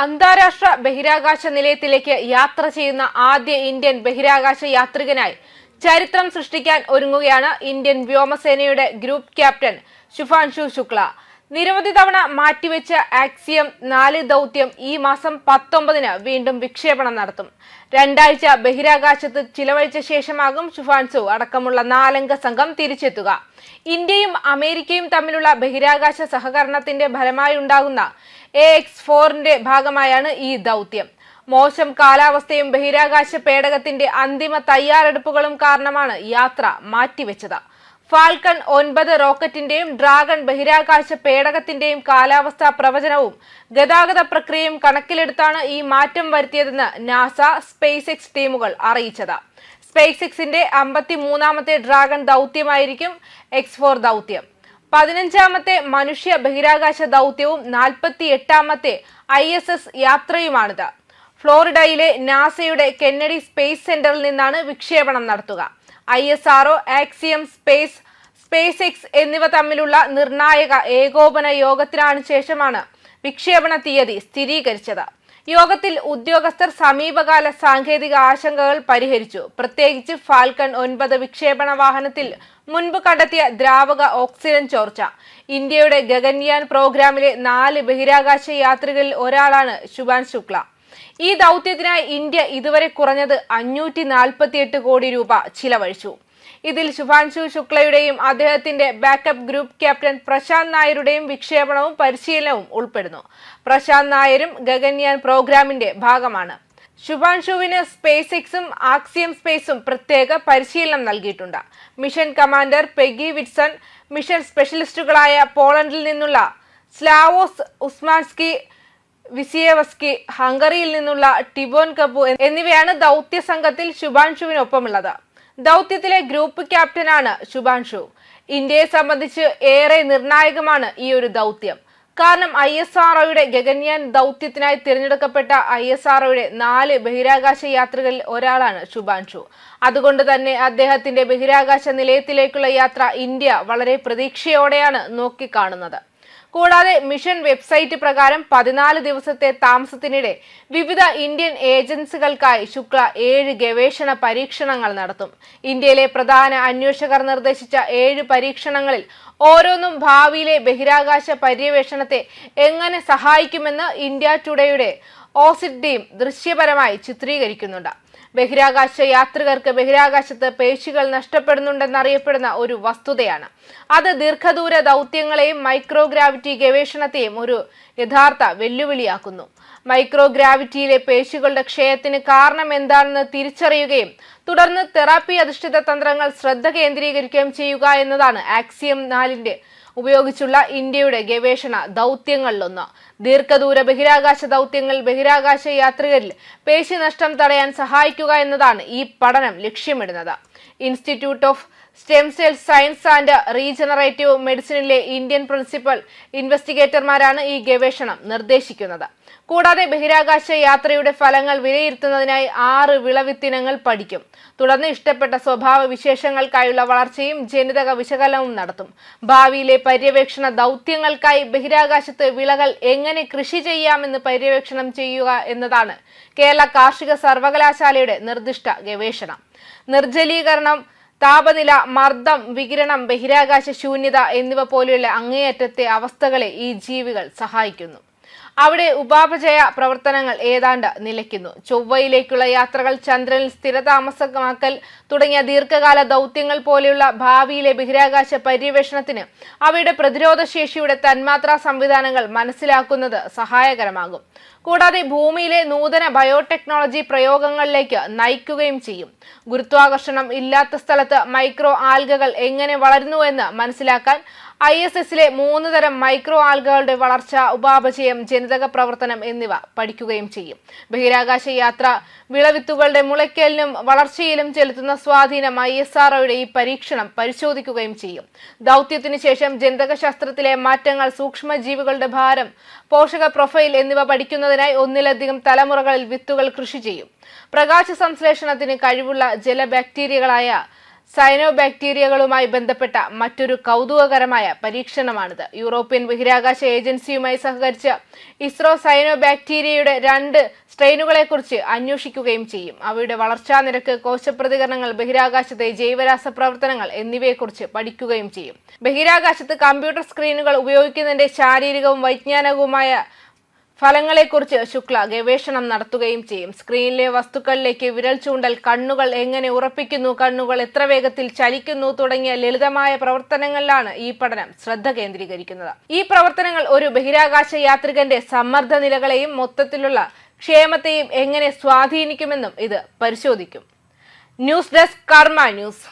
അന്താരാഷ്ട്ര ബഹിരാകാശ നിലയത്തിലേക്ക് യാത്ര ചെയ്യുന്ന ആദ്യ ഇന്ത്യൻ ബഹിരാകാശ യാത്രികനായി ചരിത്രം സൃഷ്ടിക്കാൻ ഒരുങ്ങുകയാണ് ഇന്ത്യൻ വ്യോമസേനയുടെ ഗ്രൂപ്പ് ക്യാപ്റ്റൻ ശുഭാൻഷു ശുക്ല. നിരവധി തവണ മാറ്റിവെച്ച ആക്സിയം നാല് ദൗത്യം ഈ മാസം പത്തൊമ്പതിന് വീണ്ടും വിക്ഷേപണം നടത്തും. രണ്ടാഴ്ച ബഹിരാകാശത്ത് ചിലവഴിച്ച ശേഷമാകും ഷുഫാൻസു അടക്കമുള്ള നാലംഗ സംഘം തിരിച്ചെത്തുക. ഇന്ത്യയും അമേരിക്കയും തമ്മിലുള്ള ബഹിരാകാശ സഹകരണത്തിന്റെ ഫലമായി ഉണ്ടാകുന്ന എ എക്സ് ഫോറിന്റെ ഭാഗമായാണ് ഈ ദൗത്യം. മോശം കാലാവസ്ഥയും ബഹിരാകാശ പേടകത്തിന്റെ അന്തിമ തയ്യാറെടുപ്പുകളും കാരണമാണ് യാത്ര മാറ്റിവെച്ചത്. ഫാൽക്കൺ ഒൻപത് റോക്കറ്റിന്റെയും ഡ്രാഗൺ ബഹിരാകാശ പേടകത്തിന്റെയും കാലാവസ്ഥാ പ്രവചനവും ഗതാഗത പ്രക്രിയയും കണക്കിലെടുത്താണ് ഈ മാറ്റം വരുത്തിയതെന്ന് നാസ സ്പേസ് എക്സ് ടീമുകൾ അറിയിച്ചത്. സ്പേസ് എക്സിന്റെ അമ്പത്തി മൂന്നാമത്തെ ഡ്രാഗൺ ദൗത്യമായിരിക്കും എക്സ് ഫോർ ദൗത്യം. പതിനഞ്ചാമത്തെ മനുഷ്യ ബഹിരാകാശ ദൗത്യവും നാൽപ്പത്തി എട്ടാമത്തെ ഐ എസ് എസ് യാത്രയുമാണിത്. ഫ്ലോറിഡയിലെ നാസയുടെ കെന്നഡി സ്പേസ് സെന്ററിൽ നിന്നാണ് വിക്ഷേപണം നടത്തുക. I S RO Axiom space SpaceX എന്നിവ തമ്മിലുള്ള നിർണായക ഏകോപന യോഗത്തിനാണ് ശേഷമാണ് വിക്ഷേപണ തീയതി സ്ഥിരീകരിച്ചത്. യോഗത്തിൽ ഉദ്യോഗസ്ഥർ സമീപകാല സാങ്കേതിക ആശങ്കകൾ പരിഹരിച്ചു. പ്രത്യേകിച്ച് ഫാൽക്കൺ ഒൻപത് വിക്ഷേപണ വാഹനത്തിൽ മുൻപ് കണ്ടെത്തിയ ദ്രാവക ഓക്സിജൻ ചോർച്ച. ഇന്ത്യയുടെ ഗഗൻയാൻ പ്രോഗ്രാമിലെ നാല് ബഹിരാകാശ യാത്രികരിൽ ഒരാളാണ് ശുഭാൻ ശുക്ല. ഈ ദൗത്യത്തിനായി ഇന്ത്യ ഇതുവരെ കുറഞ്ഞത് അഞ്ഞൂറ്റി നാൽപ്പത്തിയെട്ട് കോടി രൂപ ചിലവഴിച്ചു. ഇതിൽ ശുഭാൻശു ശുക്ലയുടെയും അദ്ദേഹത്തിന്റെ ബാക്കപ്പ് ഗ്രൂപ്പ് ക്യാപ്റ്റൻ പ്രശാന്ത് നായരുടെയും വിക്ഷേപണവും പരിശീലനവും ഉൾപ്പെടുന്നു. പ്രശാന്ത് നായരും ഗഗൻയാൻ പ്രോഗ്രാമിന്റെ ഭാഗമാണ്. ശുഭാൻഷുവിന് സ്പേസ് എക്സും ആക്സിയം സ്പേസും പ്രത്യേക പരിശീലനം നൽകിയിട്ടുണ്ട്. Mission commander Peggy Whitson mission സ്പെഷ്യലിസ്റ്റുകളായ പോളണ്ടിൽ നിന്നുള്ള സ്ലാവോസ് ഉസ്മാൻസ്കി വിസിയവസ്കി ഹംഗറിയിൽ നിന്നുള്ള ടിബോൻ കപു എന്നിവയാണ് ദൗത്യ സംഘത്തിൽ ശുഭാൻഷുവിനൊപ്പമുള്ളത്. ദൗത്യത്തിലെ ഗ്രൂപ്പ് ക്യാപ്റ്റനാണ് ശുഭാൻഷു. ഇന്ത്യയെ സംബന്ധിച്ച് ഏറെ നിർണായകമാണ് ഈ ഒരു ദൗത്യം. കാരണം ഐ എസ് ആർഒയുടെ ഗഗൻയാൻ ദൗത്യത്തിനായി തിരഞ്ഞെടുക്കപ്പെട്ട ഐ എസ് ആർഒയുടെ നാല് ബഹിരാകാശ യാത്രകളിൽ ഒരാളാണ് ശുഭാൻഷു. അതുകൊണ്ട് തന്നെ അദ്ദേഹത്തിന്റെ ബഹിരാകാശ നിലയത്തിലേക്കുള്ള യാത്ര ഇന്ത്യ വളരെ പ്രതീക്ഷയോടെയാണ് നോക്കിക്കാണുന്നത്. കൂടാതെ മിഷൻ വെബ്സൈറ്റ് പ്രകാരം പതിനാല് ദിവസത്തെ താമസത്തിനിടെ വിവിധ ഇന്ത്യൻ ഏജൻസികൾക്കായി ശുക്ല ഏഴ് ഗവേഷണ പരീക്ഷണങ്ങൾ നടത്തും. ഇന്ത്യയിലെ പ്രധാന അന്വേഷകർ നിർദ്ദേശിച്ച ഏഴ് പരീക്ഷണങ്ങളിൽ ഓരോന്നും ഭാവിയിലെ ബഹിരാകാശ പര്യവേഷണത്തെ എങ്ങനെ സഹായിക്കുമെന്ന് ഇന്ത്യ ടുഡേയുടെ ഓസിഡ് ടീം ദൃശ്യപരമായി ചിത്രീകരിക്കുന്നുണ്ട്. ബഹിരാകാശ യാത്രികർക്ക് ബഹിരാകാശത്ത് പേശികൾ നഷ്ടപ്പെടുന്നുണ്ടെന്ന് അറിയപ്പെടുന്ന ഒരു വസ്തുതയാണ്. അത് ദീർഘദൂര ദൗത്യങ്ങളെയും മൈക്രോഗ്രാവിറ്റി ഗവേഷണത്തെയും ഒരു യഥാർത്ഥ വെല്ലുവിളിയാക്കുന്നു. മൈക്രോഗ്രാവിറ്റിയിലെ പേശികളുടെ ക്ഷയത്തിന് കാരണം എന്താണെന്ന് തിരിച്ചറിയുകയും തുടർന്ന് തെറാപ്പി അധിഷ്ഠിത തന്ത്രങ്ങൾ ശ്രദ്ധ കേന്ദ്രീകരിക്കുകയും ചെയ്യുക എന്നതാണ് ആക്സിയം നാലിന്റെ ഉപയോഗിച്ചുള്ള ഇന്ത്യയുടെ ഗവേഷണ ദൗത്യങ്ങളിലൊന്ന്. ദീർഘദൂര ബഹിരാകാശ ദൗത്യങ്ങൾ ബഹിരാകാശ യാത്രികരിൽ പേശി നഷ്ടം തടയാൻ സഹായിക്കുക എന്നതാണ് ഈ പഠനം ലക്ഷ്യമിടുന്നത്. Institute of stem cell science and regenerative മെഡിസിനിലെ Indian principal ഇൻവെസ്റ്റിഗേറ്റർമാരാണ് ഈ ഗവേഷണം നിർദ്ദേശിക്കുന്നത്. കൂടാതെ ബഹിരാകാശ യാത്രയുടെ ഫലങ്ങൾ വിലയിരുത്തുന്നതിനായി ആറ് വിളവിത്തിനങ്ങൾ പഠിക്കും. തുടർന്ന് ഇഷ്ടപ്പെട്ട സ്വഭാവ വിശേഷങ്ങൾക്കായുള്ള വളർച്ചയും ജനിതക വിശകലനവും നടത്തും. ഭാവിയിലെ പര്യവേക്ഷണ ദൗത്യങ്ങൾക്കായി ബഹിരാകാശത്ത് വിളകൾ എങ്ങനെ കൃഷി ചെയ്യാമെന്ന് പര്യവേക്ഷണം ചെയ്യുക എന്നതാണ് കേരള കാർഷിക സർവകലാശാലയുടെ നിർദ്ദിഷ്ട ഗവേഷണം. നിർജലീകരണം താപനില മർദ്ദം വികിരണം ബഹിരാകാശ ശൂന്യത എന്നിവ പോലെയുള്ള അങ്ങേയറ്റത്തെ അവസ്ഥകളെ ഈ ജീവികൾ സഹായിക്കുന്നു. അവിടെ ഉപാപചയ പ്രവർത്തനങ്ങൾ ഏതാണ്ട് നിലയ്ക്കുന്നു. ചൊവ്വയിലേക്കുള്ള യാത്രകൾ ചന്ദ്രനിൽ സ്ഥിരതാമസമാക്കൽ തുടങ്ങിയ ദീർഘകാല ദൗത്യങ്ങൾ പോലെയുള്ള ഭാവിയിലെ ബഹിരാകാശ പര്യവേഷണത്തിന് അവയുടെ പ്രതിരോധ ശേഷിയുടെ തന്മാത്രാ സംവിധാനങ്ങൾ മനസ്സിലാക്കുന്നത് സഹായകരമാകും. കൂടാതെ ഭൂമിയിലെ നൂതന ബയോടെക്നോളജി പ്രയോഗങ്ങളിലേക്ക് നയിക്കുകയും ചെയ്യും. ഗുരുത്വാകർഷണം ഇല്ലാത്ത സ്ഥലത്ത് മൈക്രോ ആൽഗകൾ എങ്ങനെ വളരുന്നുവെന്ന് മനസ്സിലാക്കാൻ ഐ എസ് എസിലെ മൂന്ന് തരം മൈക്രോ ആൽഗകളുടെ വളർച്ച ഉപാപചയം ജനിതക പ്രവർത്തനം എന്നിവ പഠിക്കുകയും ചെയ്യും. ബഹിരാകാശ യാത്ര വിളവിത്തുകളുടെ മുളയ്ക്കലിനും വളർച്ചയിലും ചെലുത്തുന്ന സ്വാധീനം ഐ എസ് ആർഒയുടെ ഈ പരീക്ഷണം പരിശോധിക്കുകയും ചെയ്യും. ദൗത്യത്തിന് ശേഷം ജനിതക ശാസ്ത്രത്തിലെ മാറ്റങ്ങൾ സൂക്ഷ്മജീവികളുടെ ഭാരം പോഷക പ്രൊഫൈൽ എന്നിവ പഠിക്കുന്നതിനായി ഒന്നിലധികം തലമുറകളിൽ വിത്തുകൾ കൃഷി ചെയ്യും. പ്രകാശ സംശ്ലേഷണത്തിന് കഴിവുള്ള ജല ബാക്ടീരിയകളായ സൈനോബാക്ടീരിയകളുമായി ബന്ധപ്പെട്ട മറ്റൊരു കൗതുകകരമായ പരീക്ഷണമാണിത്. യൂറോപ്യൻ ബഹിരാകാശ ഏജൻസിയുമായി സഹകരിച്ച് ഇസ്രോ സൈനോബാക്ടീരിയയുടെ രണ്ട് സ്ട്രെയിനുകളെക്കുറിച്ച് അന്വേഷിക്കുകയും ചെയ്യും. അവയുടെ വളർച്ചാ നിരക്ക് കോശപ്രതികരണങ്ങൾ ബഹിരാകാശത്തെ ജൈവരാസ പ്രവർത്തനങ്ങൾ എന്നിവയെക്കുറിച്ച് പഠിക്കുകയും ചെയ്യും. ബഹിരാകാശത്ത് കമ്പ്യൂട്ടർ സ്ക്രീനുകൾ ഉപയോഗിക്കുന്നതിന്റെ ശാരീരികവും വൈജ്ഞാനികവുമായ ഫലങ്ങളെക്കുറിച്ച് ശുക്ല ഗവേഷണം നടത്തുകയും ചെയ്യും. സ്ക്രീനിലെ വസ്തുക്കളിലേക്ക് വിരൽ ചൂണ്ടൽ കണ്ണുകൾ എങ്ങനെ ഉറപ്പിക്കുന്നു കണ്ണുകൾ എത്ര വേഗത്തിൽ ചലിക്കുന്നു തുടങ്ങിയ ലളിതമായ പ്രവർത്തനങ്ങളിലാണ് ഈ പഠനം ശ്രദ്ധ കേന്ദ്രീകരിക്കുന്നത്. ഈ പ്രവർത്തനങ്ങൾ ഒരു ബഹിരാകാശ യാത്രികന്റെ സമ്മർദ്ദ നിലകളെയും മൊത്തത്തിലുള്ള ക്ഷേമത്തെയും എങ്ങനെ സ്വാധീനിക്കുമെന്നും ഇത് പരിശോധിക്കും. News desk Karma news.